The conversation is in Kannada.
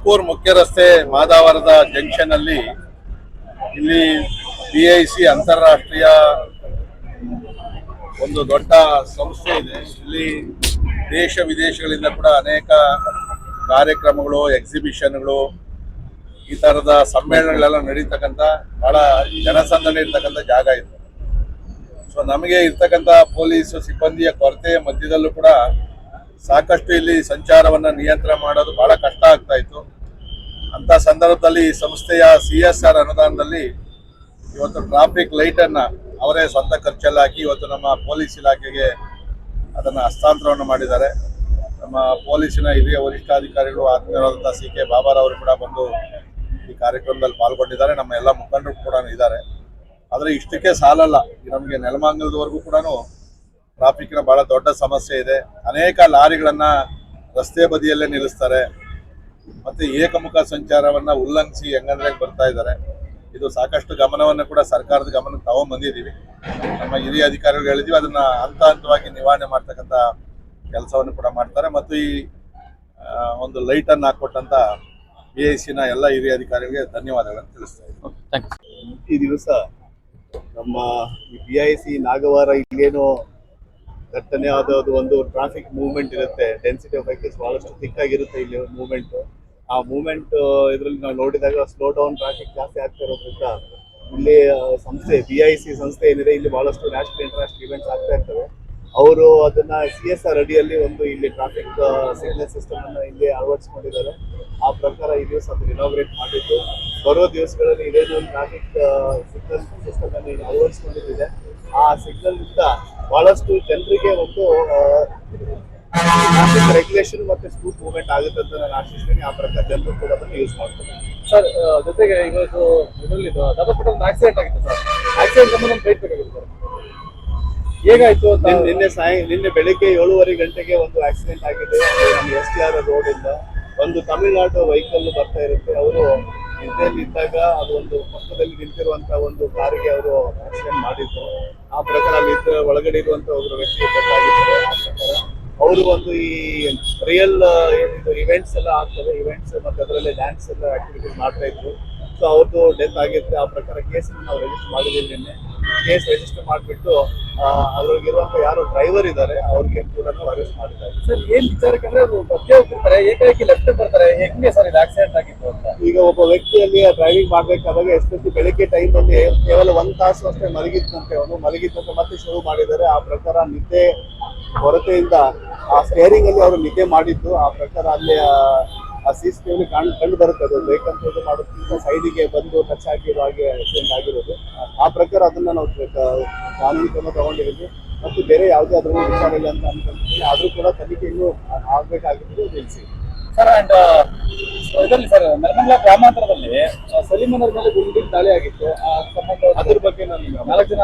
ತುಮಕೂರು ಮುಖ್ಯ ರಸ್ತೆ ಮಾದಾವರದ ಜಂಕ್ಷನ್ ಅಲ್ಲಿ ಇಲ್ಲಿ ಬಿ ಐ ಸಿ ಅಂತಾರಾಷ್ಟ್ರೀಯ ಒಂದು ದೊಡ್ಡ ಸಂಸ್ಥೆ ಇದೆ. ಇಲ್ಲಿ ದೇಶ ವಿದೇಶಗಳಿಂದ ಕೂಡ ಅನೇಕ ಕಾರ್ಯಕ್ರಮಗಳು ಎಕ್ಸಿಬಿಷನ್ಗಳು ಈ ತರದ ಸಮ್ಮೇಳನಗಳೆಲ್ಲ ನಡೀತಕ್ಕಂಥ ಬಹಳ ಜನಸಂದಣಿ ಇರ್ತಕ್ಕಂಥ ಜಾಗ ಇದು. ಸೊ ನಮಗೆ ಇರ್ತಕ್ಕಂಥ ಪೊಲೀಸ್, ಸಿಬ್ಬಂದಿಯ ಕೊರತೆಯ ಮಧ್ಯದಲ್ಲೂ ಕೂಡ ಸಾಕಷ್ಟು ಇಲ್ಲಿ ಸಂಚಾರವನ್ನ ನಿಯಂತ್ರಣ ಮಾಡೋದು ಬಹಳ ಕಷ್ಟ ಆಗ್ತಾ ಇತ್ತು. ಅಂತ ಸಂದರ್ಭದಲ್ಲಿ ಈ ಸಂಸ್ಥೆಯ ಸಿ ಎಸ್ ಆರ್ ಅನುದಾನದಲ್ಲಿ ಇವತ್ತು ಟ್ರಾಫಿಕ್ ಲೈಟ್ ಅನ್ನ ಅವರೇ ಸ್ವಂತ ಖರ್ಚಲ್ಲಾಗಿ ಇವತ್ತು ನಮ್ಮ ಪೊಲೀಸ್ ಇಲಾಖೆಗೆ ಅದನ್ನ ಹಸ್ತಾಂತರವನ್ನು ಮಾಡಿದ್ದಾರೆ. ನಮ್ಮ ಪೊಲೀಸಿನ ಹಿರಿಯ ವರಿಷ್ಠಾಧಿಕಾರಿಗಳು ಆತ್ಮೀಯರಾದಂತಹ ಸಿ ಕೆ ಬಾಬಾರವರು ಕೂಡ ಬಂದು ಈ ಕಾರ್ಯಕ್ರಮದಲ್ಲಿ ಪಾಲ್ಗೊಂಡಿದ್ದಾರೆ. ನಮ್ಮ ಎಲ್ಲ ಮುಖಂಡರು ಕೂಡ ಇದ್ದಾರೆ. ಆದರೆ ಇಷ್ಟಕ್ಕೆ ಸಾಲಲ್ಲ. ನಮಗೆ ನೆಲಮಂಗಲದವರೆಗೂ ಕೂಡ ಟ್ರಾಫಿಕ್ನ ಬಹಳ ದೊಡ್ಡ ಸಮಸ್ಯೆ ಇದೆ. ಅನೇಕ ಲಾರಿಗಳನ್ನ ರಸ್ತೆ ಬದಿಯಲ್ಲೇ ನಿಲ್ಲಿಸ್ತಾರೆ. ಮತ್ತೆ ಏಕಮುಖ ಸಂಚಾರವನ್ನ ಉಲ್ಲಂಘಿಸಿ ಹೆಂಗಂದ್ರೆ ಬರ್ತಾ ಇದ್ದಾರೆ. ಇದು ಸಾಕಷ್ಟು ಗಮನವನ್ನು ಕೂಡ ಸರ್ಕಾರದ ಗಮನಕ್ಕೆ ತಗೊಂಡ್ ಬಂದಿದ್ದೀವಿ. ನಮ್ಮ ಹಿರಿಯ ಅಧಿಕಾರಿಗಳು ಹೇಳಿದ್ವಿ ಅದನ್ನ ಹಂತ ಹಂತವಾಗಿ ನಿವಾರಣೆ ಮಾಡ್ತಕ್ಕಂಥ ಕೆಲಸವನ್ನು ಕೂಡ ಮಾಡ್ತಾರೆ. ಮತ್ತು ಈ ಆ, ಒಂದು ಲೈಟ್ ಅನ್ನು ಹಾಕೊಟ್ಟಂತ ಬಿ ಐ ಸಿನ ಎಲ್ಲ ಹಿರಿಯ ಅಧಿಕಾರಿಗಳಿಗೆ ಧನ್ಯವಾದಗಳನ್ನು ತಿಳಿಸ್ತಾ ಇದ್ದೀನಿ. ಈ ದಿವಸ ನಮ್ಮ ಬಿ ಐ ಸಿ ನಾಗವಾರ ಇಲ್ಲೇನೋ ದಟ್ಟಣೆ ಆದ ಒಂದು ಟ್ರಾಫಿಕ್ ಮೂವ್ಮೆಂಟ್ ಇರುತ್ತೆ. ಡೆನ್ಸಿಟಿ ಆಫ್ ವೆಹಿಕಲ್ಸ್ ಬಹಳಷ್ಟು thick ಇಲ್ಲಿ ಮೂವ್ಮೆಂಟ್ ಆ ಮೂವ್ಮೆಂಟ್ ಇದರಲ್ಲಿ ನಾವು ನೋಡಿದಾಗ ಸ್ಲೋ ಡೌನ್ ಟ್ರಾಫಿಕ್ ಜಾಸ್ತಿ ಆಗ್ತಾ ಇರೋದ್ರಿಂದ ಇಲ್ಲಿ ಸಂಸ್ಥೆ ಬಿ ಐ ಸಿ ಸಂಸ್ಥೆ ಏನಿದೆ, ಇಲ್ಲಿ ಬಹಳಷ್ಟು ನ್ಯಾಷನಲ್ ಇಂಟರ್ನ್ಯಾಷನಲ್ ಇವೆಂಟ್ಸ್ ಆಗ್ತಾ ಇರ್ತವೆ. ಅವರು ಅದನ್ನ ಸಿ ಎಸ್ ಆರ್ ಅಡಿಯಲ್ಲಿ ಒಂದು ಇಲ್ಲಿ ಟ್ರಾಫಿಕ್ ಸಿಗ್ನಲ್ ಸಿಸ್ಟಮ್ ಅನ್ನು ಇಲ್ಲಿ ಅಳವಡಿಸ್ಕೊಂಡಿದ್ದಾರೆ. ಆ ಪ್ರಕಾರ ಈ ದಿವಸ ಅದನ್ನ ಇನಾಗ್ರೇಟ್ ಮಾಡಿದ್ದು. ಬರೋ ದಿವಸಗಳಲ್ಲಿ ಇದೇನು ಟ್ರಾಫಿಕ್ ಸಿಗ್ನಲ್ ಸಿಸ್ಟಮ್ ಅನ್ನು ಇಲ್ಲಿ ಅಳವಡಿಸ್ಕೊಂಡಿದೆ. ಆ ಸಿಗ್ನಲ್ ಇಂದ ಬಹಳಷ್ಟು ಜನರಿಗೆ ಒಂದು ಟ್ರಾಫಿಕ್ ರೆಗ್ಯುಲೇಷನ್ ಮತ್ತೆ ಸ್ಮೂತ್ ಮೂವ್ಮೆಂಟ್ ಆಗುತ್ತೆ ಅಂತ ನಾನು ಆಶಿಸ್ತೇನೆ. ಆ ಪ್ರಕಾರ ಜನರು ಕೂಡ ಅದನ್ನು ಯೂಸ್ ಮಾಡ್ತಾರೆ. ಸರ್ ಜೊತೆಗೆ ಇವತ್ತು ಇದರಲ್ಲಿ ಒಂದು ಆಕ್ಸಿಡೆಂಟ್ ಆಗಿತ್ತು ಸರ್. ಆಕ್ಸಿಡೆಂಟ್ ಸಂಬಂಧ ಒಂದು ಫೈಟ್ ಬೇಕಾಗಿತ್ತು ಸರ್. ಹೇಗಾಯ್ತು ನಿನ್ನೆ- ಸಾಯ ನಿನ್ನೆ ಬೆಳಿಗ್ಗೆ ಏಳುವರೆ ಗಂಟೆಗೆ ಒಂದು ಆಕ್ಸಿಡೆಂಟ್ ಆಗಿದೆ. ನಮ್ಮ ಎಸ್ ಟಿ ಆರ್ ರೋಡ್ ಇಂದ ಒಂದು ತಮಿಳ್ನಾಡು ವೆಹಿಕಲ್ ಬರ್ತಾ ಇರುತ್ತೆ. ಅವರು ನಿದ್ದೆಯಲ್ಲಿ ಇದ್ದಾಗ ಅದು ಒಂದು ಪಕ್ಕದಲ್ಲಿ ನಿಂತಿರುವಂತ ಒಂದು ಕಾರಿಗೆ ಅವರು ಆಕ್ಸಿಡೆಂಟ್ ಮಾಡಿದ್ರು. ಆ ಪ್ರಕಾರ ಅಲ್ಲಿ ಒಳಗಡೆ ಇರುವಂತ ಒಬ್ಬರು ವ್ಯಕ್ತಿ ಗೊತ್ತಾಗಿದ್ದಾರೆ. ಅವರು ಒಂದು ಈ ರಿಯಲ್ ಏನಿದು ಇವೆಂಟ್ಸ್ ಎಲ್ಲ ಆಗ್ತದೆ. ಇವೆಂಟ್ಸ್ ಮತ್ತೆ ಅದರಲ್ಲಿ ಡ್ಯಾನ್ಸ್ ಎಲ್ಲ ಆಕ್ಟಿವಿಟೀಸ್ ಮಾಡ್ತಾ ಇದ್ರು. ಸೊ ಅವ್ರದ್ದು ಡೆತ್ ಆಗಿರುತ್ತೆ. ಆ ಪ್ರಕಾರ ಕೇಸನ್ನು ನಾವು ರಿಜಿಸ್ಟರ್ ಮಾಡಿದ್ದೀವಿ ನಿನ್ನೆ. ಕೇಸ್ ರಿಜಿಸ್ಟರ್ ಮಾಡಿಬಿಟ್ಟು ಅದ್ರಲ್ಲಿರುವಂತ ಯಾರು ಡ್ರೈವರ್ ಇದ್ದಾರೆ ಅವ್ರಿಗೆ ಕೂಡ ಅರೆಸ್ಟ್ ಮಾಡಿದ್ದಾರೆ ಸರ್ ಏನ್ ವಿಚಾರಕ್ಕೆ ಅಂದ್ರೆ ಅದು ಮಧ್ಯೆ ಹೋಗ್ತಿರ್ತಾರೆ ಏಕಾಏಕಿ ಲೆಫ್ಟ್ ಬರ್ತಾರೆ ಹೆಂಗೆ ಸರ್ ಇದು ಆಕ್ಸಿಡೆಂಟ್ ಆಗಿತ್ತು ಅಂತ? ಈಗ ಒಬ್ಬ ವ್ಯಕ್ತಿಯಲ್ಲಿ ಡ್ರೈವಿಂಗ್ ಮಾಡ್ಬೇಕಾದಾಗ ಎಸ್ಪೆಷಲಿ ಬೆಳಿಗ್ಗೆ ಟೈಮ್ ಅಲ್ಲಿ ಕೇವಲ ಒಂದ್ ತಾಸು ಅಷ್ಟೇ ಮಲಗಿದ್ದಂತೆ ಅವನು. ಮಲಗಿದ್ದಂತೆ ಮತ್ತೆ ಶುರು ಮಾಡಿದ್ದಾರೆ. ಆ ಪ್ರಕಾರ ನಿದ್ದೆ ಕೊರತೆಯಿಂದ ಆ ಸ್ಟೇರಿಂಗ್ ಅಲ್ಲಿ ಅವರು ನಿದ್ದೆ ಮಾಡಿದ್ದು. ಆ ಪ್ರಕಾರ ಅಲ್ಲಿ ಆ- ಸಿ ಸಿ ಕಾಣ್ ಕಂಡು ಬರುತ್ತೆ ಅದು. ಬೇಕಂತ ಮಾಡೋದ್ಕಿಂತ ಸೈಡಿಗೆ ಬಂದು ಟಚ್ ಹಾಕಿರೋ ಹಾಗೆ ಆಕ್ಸಿಡೆಂಟ್ ಆಗಿರೋದು. ಆ ಪ್ರಕಾರ ಅದನ್ನ ನಾವು ಕಾನೂನು ಕ್ರಮ ತಗೊಂಡಿದ್ದೀವಿ. ಮತ್ತು ಬೇರೆ ಯಾವುದೇ ಅದರ ವಿಚಾರ ಇಲ್ಲ ಅಂತ ಅನ್ಕೊಂತೀನಿ ಆದ್ರೂ ಕೂಡ ತನಿಖೆ ಇನ್ನೂ ಆಗ್ಬೇಕಾಗಿದ್ದು ತಿಳಿಸಿ ಸರ್ ಅಂಡ್ ಇದರಲ್ಲಿ ಸರ್ ನೆಲಮಂಗಲ ಗ್ರಾಮಾಂತರದಲ್ಲಿ ಸಲೀಮನವ್ರ ಮೇಲೆ ಗುಂಡಿನ ದಾಳಿ ಆಗಿತ್ತು. ಆ ಸಂಬಂಧ ಅದ್ರ ಬಗ್ಗೆ ನಾನು ನಾಲ್ಕು ಜನ